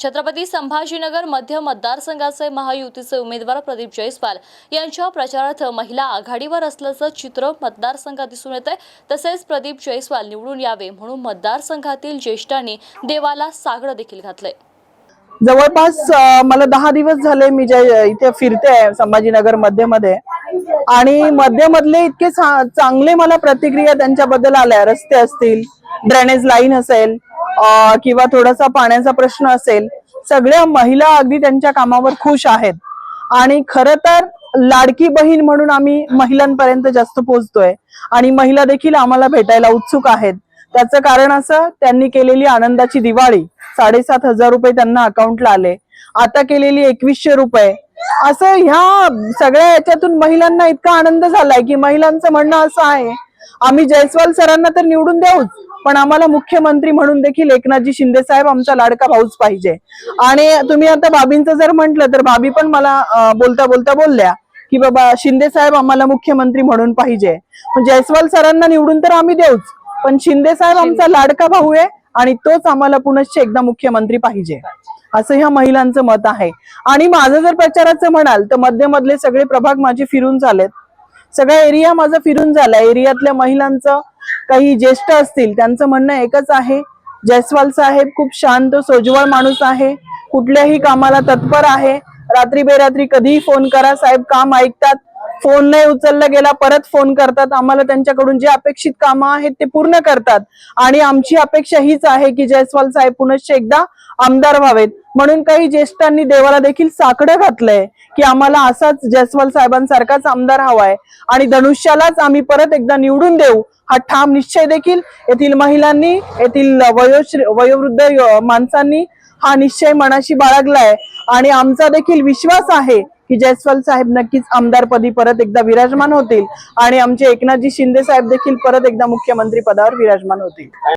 छत्रपती संभाजीनगर मध्य मतदारसंघाचे महायुतीचे उमेदवार प्रदीप जयस्वाल यांच्या प्रचारार्थ महिला आघाडीवर असल्याचं चित्र मतदारसंघात दिसून येत आहे तसेच प्रदीप जयस्वाल निवडून यावे म्हणून मतदारसंघातील ज्येष्ठांनी देवाला सागडं देखील घातलंय. जवळपास मला दहा दिवस झाले मी जे इथे फिरते संभाजीनगरमध्ये मध्ये आणि मध्ये मधले इतके चांगले मला प्रतिक्रिया त्यांच्याबद्दल आल्या. रस्ते असतील ड्रेनेज लाईन असेल किंवा थोडासा पाण्याचा प्रश्न असेल सगळ्या महिला अगदी त्यांच्या कामावर खुश आहेत. आणि खर तर लाडकी बहीण म्हणून आम्ही महिलांपर्यंत जास्त पोहोचतोय. आणि महिला देखील आम्हाला भेटायला उत्सुक आहेत. त्याचं कारण असं त्यांनी केलेली आनंदाची दिवाळी साडेसात हजार रुपये त्यांना अकाउंटला आले. आता केलेली एकवीसशे रुपये. असं ह्या सगळ्या याच्यातून महिलांना इतका आनंद झालाय की महिलांचं म्हणणं असं आहे आम्ही जयस्वाल सरांना तर निवडून देऊच. पण आम्हाला मुख्यमंत्री म्हणून देखील एकनाथजी शिंदे साहेब आमचा लाडका भाऊच पाहिजे. आणि तुम्ही आता बाबींचं जर म्हटलं तर बाबी पण मला बोलता बोलता बोलल्या की बाबा शिंदे साहेब आम्हाला मुख्यमंत्री म्हणून पाहिजे. जयस्वाल सरांना निवडून तर आम्ही देऊच. पण शिंदे साहेब आमचा लाडका भाऊ आहे आणि तोच आम्हाला पुनश्च एकदा मुख्यमंत्री पाहिजे. असं ह्या महिलांचं मत आहे. आणि माझं जर प्रचाराचं म्हणाल तर मध्यमधले सगळे प्रभाग माझे फिरून झालेत. सगळा एरिया माझा फिरून झाला. एरियातल्या महिलांचं काही ज्येष्ठ असतील त्यांचं म्हणणं एकच आहे जयस्वाल साहेब खूप शांत सोजवळ माणूस आहे कुठल्याही कामाला तत्पर आहे रात्री बेरात्री कधीही फोन करा साहेब काम ऐकतात फोन नाही उचलला गेला परत फोन करतात. आम्हाला त्यांच्याकडून जे अपेक्षित कामं आहेत ते पूर्ण करतात. आणि आमची अपेक्षा हीच आहे की जयस्वाल साहेब पुनश्च एकदा आमदार व्हावेत. म्हणून काही ज्येष्ठांनी देवाला देखील साकडं घातलंय की आम्हाला असाच जयस्वाल साहेबांसारखाच आमदार हवाय. आणि धनुष्यालाच आम्ही परत एकदा निवडून देऊ हा ठाम निश्चय देखील येथील महिलांनी येथील वयोश्री वयोवृद्ध माणसांनी हा निश्चय मनाशी बाळगलाय. आणि आमचा देखील विश्वास आहे की जयस्वाल साहेब नक्कीच आमदारपदी परत एकदा विराजमान होतील आणि आमचे एकनाथजी शिंदे साहेब देखील परत एकदा मुख्यमंत्री पदावर विराजमान होतील.